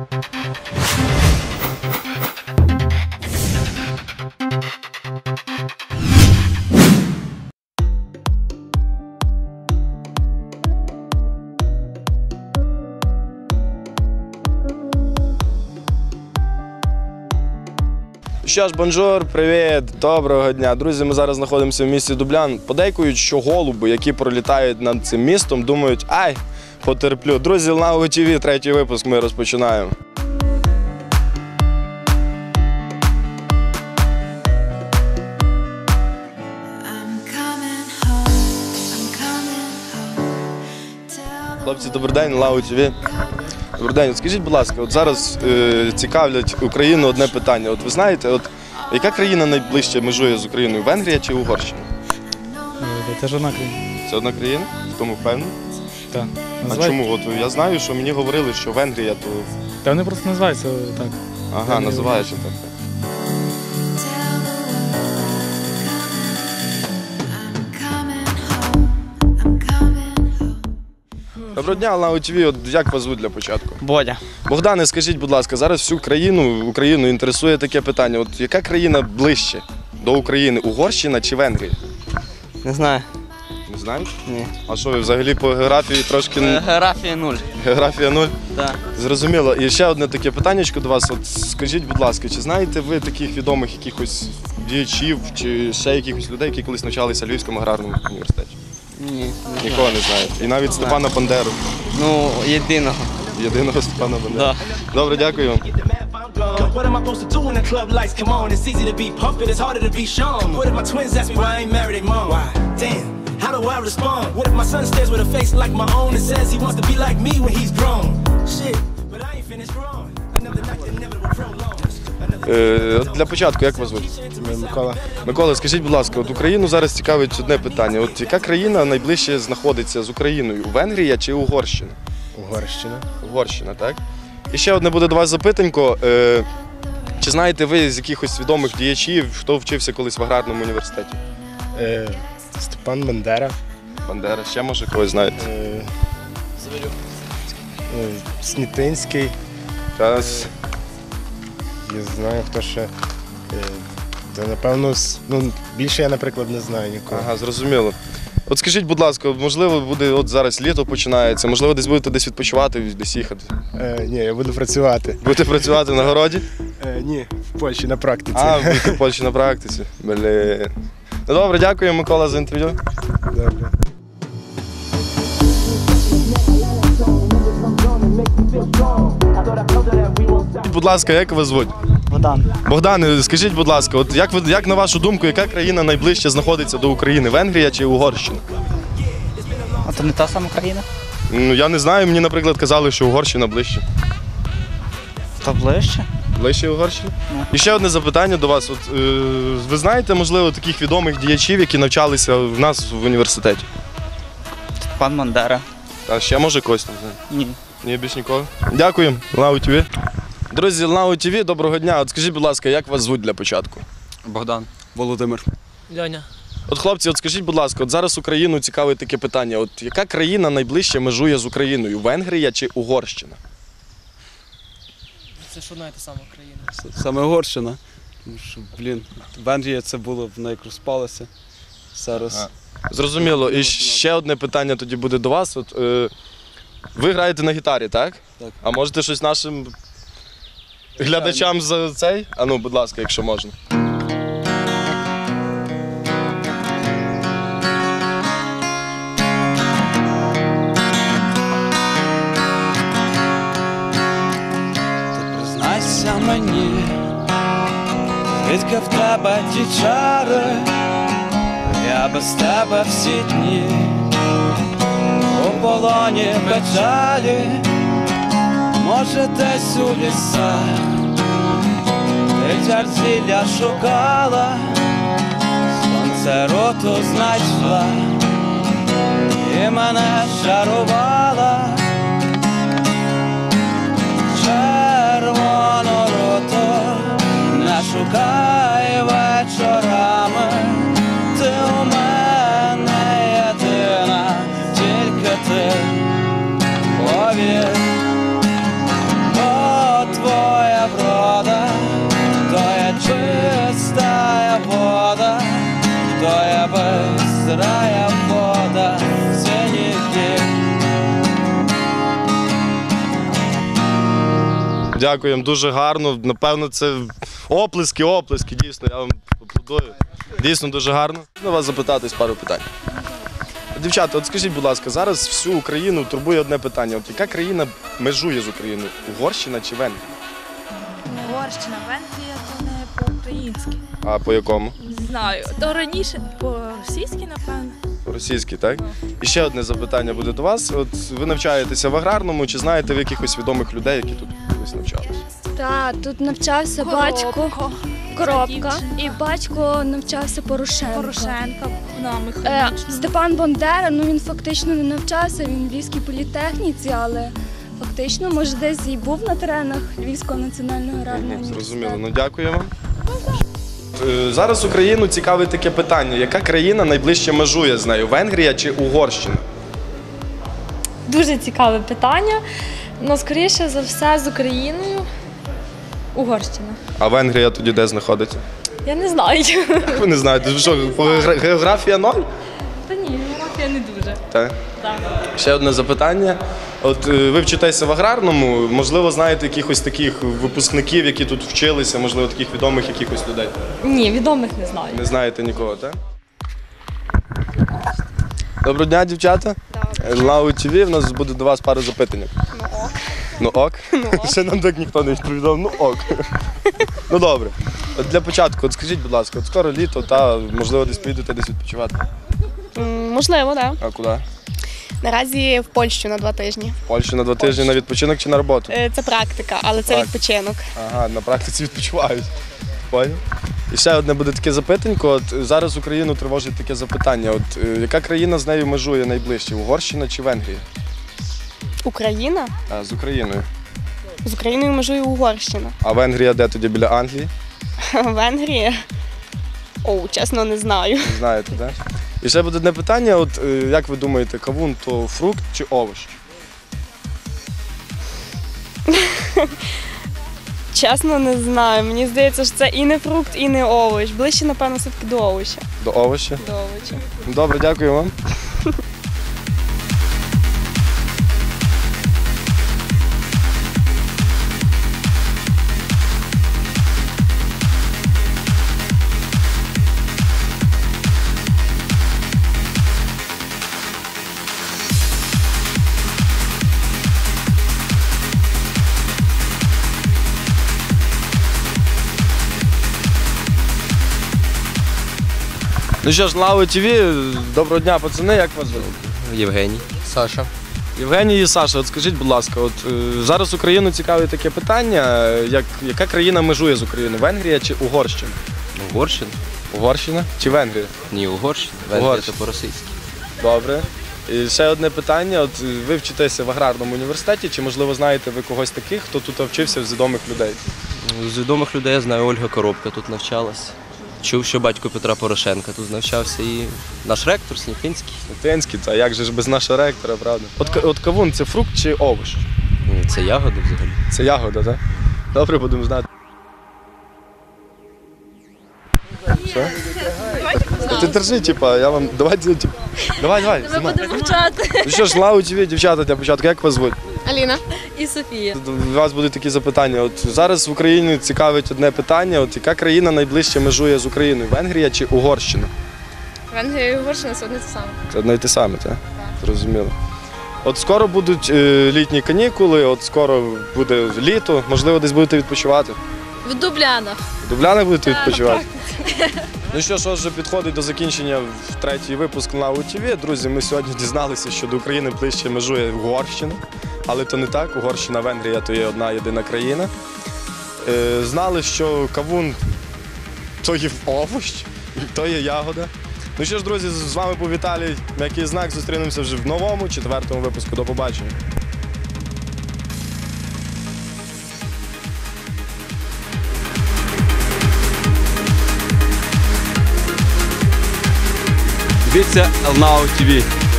Що ж, бонжур, привіт, доброго дня. Друзі, ми зараз знаходимося в місті Дублян. Подейкують, що голуби, які пролітають над цим містом, думають, ай, потерплю. Друзі, на ТВ, третій випуск ми розпочинаємо. Хлопці, добрий день, Лау ТВ. Добрий день. От скажіть, будь ласка, от зараз е, цікавлять Україну одне питання. От ви знаєте, от яка країна найближче межує з Україною? Венгрія чи Угорщина? Це ж одна країна. Це одна країна? В тому впевнений? Так. А Називають- чому? От я знаю, що мені говорили, що Венгрія, то Та вони просто називаються так. ага, Венгрія, називається так. I'm coming home. I'm coming home. Доброго дня, Лау ТВ. От як вас звуть для початку? Бодя. Богдане, скажіть, будь ласка, зараз всю країну, Україну інтересує таке питання. От яка країна ближче до України? Угорщина чи Венгрія? Не знаю. Знаєте? Ні. А що ви взагалі по географії трошки Е, Географія нуль. географія нуль? Так. Зрозуміло. І ще одне таке питаннячко до вас. От скажіть, будь ласка, чи знаєте ви таких відомих якихось діячів чи ще якихось людей, які колись навчалися в Львівському аграрному університеті? Ні. не Нікого не знаєте. І навіть Степана Бандеру, Ну, єдиного. єдиного Степана Бандеру. Да. Добре, дякую вам. What am I supposed to do when the club lights come on? It's easy to be pumped, but it's harder to be shown. What if my twins ask me why I ain't married their mom? Why? Damn, how do I respond? What if my son stares with a face like my own and says he wants to be like me when he's grown? Shit, but I ain't finished growing. Another night that never will prolong. Е, от для початку, як вас звуть? Микола. Микола, скажіть, будь ласка, от Україну зараз цікавить одне питання. От яка країна найближче знаходиться з Україною? Венгрія чи Угорщина? Угорщина. Угорщина, так? І ще одне буде до вас запитанько. Е, чи знаєте ви з якихось відомих діячів, хто вчився колись в аграрному університеті? Е, Степан Бандера. Бандера, ще може когось знаєте? Е, е, Снітинський. Зараз. Я знаю, хто ще. Е, Це напевно, ну, більше я, наприклад, не знаю нікого. Ага, зрозуміло. От скажіть, будь ласка, можливо, буде от зараз літо починається, можливо, десь будете десь відпочивати, десь їхати. Е, ні, я буду працювати. Будете працювати на городі? Е, ні, в Польщі на практиці. А, будете в Польщі на практиці. Блін. Добре, дякую, Микола, за інтерв'ю. Добре. Будь ласка, як вас звуть? Богдан. Богдане, скажіть, будь ласка, от як ви як на вашу думку, яка країна найближче знаходиться до України? Венгрія чи Угорщина? А то не та сама країна? Ну я не знаю. Мені, наприклад, казали, що Угорщина ближче. Та ближче. Ближче Угорщина? Ну. І ще одне запитання до вас. От е, ви знаєте, можливо, таких відомих діячів, які навчалися в нас в університеті? Пан Мандера. А ще може когось не знаю. Ні. Ні, більш нікого. Дякую, Лау ТВ. Друзі, Лау ТВ, доброго дня. От скажіть, будь ласка, як вас звуть для початку? Богдан. Володимир. Льоня. От хлопці, от скажіть, будь ласка, от зараз Україну цікавить таке питання. От яка країна найближче межує з Україною? Венгрія чи Угорщина? Це ж одна і та сама країна. Саме Угорщина. Тому що, блін, Венгрія це було, вона як розпалася. Зараз. Зрозуміло. І ще одне питання тоді буде до вас. От, е, ви граєте на гітарі, так? Так. А можете щось нашим глядачам за цей? А ну, будь ласка, якщо можна. Мені, звідки в тебе ті чари, я без тебе всі дні, у полоні печалі, може десь у лісах, ти дзерзілля шукала, сонце роту знайшла, і мене шарувала. Дякуємо, дуже гарно. Напевно, це оплески, оплески. Дійсно, я вам аплодую. Дійсно дуже гарно. Можна вас запитатись пару питань. Дівчата, от скажіть, будь ласка, зараз всю Україну турбує одне питання. От яка країна межує з Україною? Угорщина чи Венгрія? Угорщина, Венгрія, то не по-українськи. А по якому? Не знаю. То раніше по-російськи, напевно. Російський, так? І ще одне запитання буде до вас. От ви навчаєтеся в аграрному, чи знаєте ви якихось відомих людей, які тут колись навчалися? Так, тут навчався батько Коробка, і батько навчався Порошенко. Порошенка, ну, Е, механічна. Степан Бандера, ну він фактично не навчався, він в Львівській політехніці, але фактично, може, десь і був на теренах Львівського національного аграрного Зрозуміло. Ну дякую вам. Е, Зараз Україну цікавить таке питання: яка країна найближче межує з нею? Венгрія чи Угорщина? Дуже цікаве питання. Ну, скоріше за все, з Україною. Угорщина. А Венгрія тоді де знаходиться? Я не знаю. Як ви не знаєте? Що, географія ноль? Та ні, географія не дуже. Так. Так. Ще одне запитання. От е, ви вчитеся в аграрному, можливо, знаєте якихось таких випускників, які тут вчилися, можливо, таких відомих якихось людей. Ні, відомих не знаю. Не знаєте нікого, так? Доброго дня, дівчата. Лау ТВ, в нас буде до вас пару запитань. Ну ок. Ну ок? Ще нам так ніхто не відповідав. Ну ок. ну добре. От для початку, от скажіть, будь ласка, от скоро літо, та можливо десь поїдете десь відпочивати. Можливо, так. А куди? Наразі в Польщу на два тижні. В Польщу на два тижні на відпочинок чи на роботу? Е, Це практика, але це Так. відпочинок. Ага, на практиці відпочивають. Поняв? І ще одне буде таке запитанько. От е, зараз Україну тривожить таке запитання. От е, яка країна з нею межує найближче? Угорщина чи Венгрія? Україна А, з Україною. з Україною межує Угорщина. А Венгрія де тоді біля Англії? Венгрія. Оу, чесно, не знаю. Не знаєте, так? І ще буде одне питання: от е, як ви думаєте, кавун то фрукт чи овоч? Чесно, не знаю. Мені здається, що це і не фрукт, і не овоч. Ближче, напевно, все-таки до овоча. До овоча? До овоча. Добре, дякую вам. Ну що ж, Лави ТВ, доброго дня, пацани, як вас звати? Євгеній. Саша. Євгеній і Саша, от скажіть, будь ласка, от е, зараз Україну цікавить таке питання, е, як, яка країна межує з Україною? Венгрія чи Угорщина? Угорщина? Угорщина чи Венгрія? Ні, Угорщина. Венгрія Угорщина. це по-російськи. Добре. І ще одне питання: от е, ви вчитеся в аграрному університеті, чи можливо знаєте ви когось таких, хто тут вчився з відомих людей? З відомих людей я знаю Ольга Коробка тут навчалась. Чув, що батько Петра Порошенка тут навчався і наш ректор Сніпінський. Латинський, та як же ж без нашого ректора, правда? От, от кавун це фрукт чи овоч? Це ягода взагалі. Це ягода, так? Добре, будемо знати. Що? Ти держи, типа, я вам. Давайте, типа. Давай, давай. знімай. мовчати. Ну що ж, слава тобі, дівчата, для початку, як вас звуть? Аліна. І Софія. У вас будуть такі запитання. От зараз в Україні цікавить одне питання: от яка країна найближче межує з Україною? Венгрія чи Угорщина? Венгрія і Угорщина це одне те саме. Це одне й те саме, так? Зрозуміло. От скоро будуть е, літні канікули, от скоро буде літо, можливо, десь будете відпочивати. В Дублянах. В Дубляни будете відпочивати? Ну що ж, вже підходить до закінчення в третій випуск на УТВ. Друзі, ми сьогодні дізналися, що до України ближче межує Угорщина. Але то не так. Угорщина, Венгрія то є одна єдина країна. Е, знали, що кавун то є овощ, то є ягода. Ну що ж, друзі, з вами був Віталій. М'який знак. Зустрінемося вже в новому четвертому випуску. До побачення. Дивіться Елнау ТВ.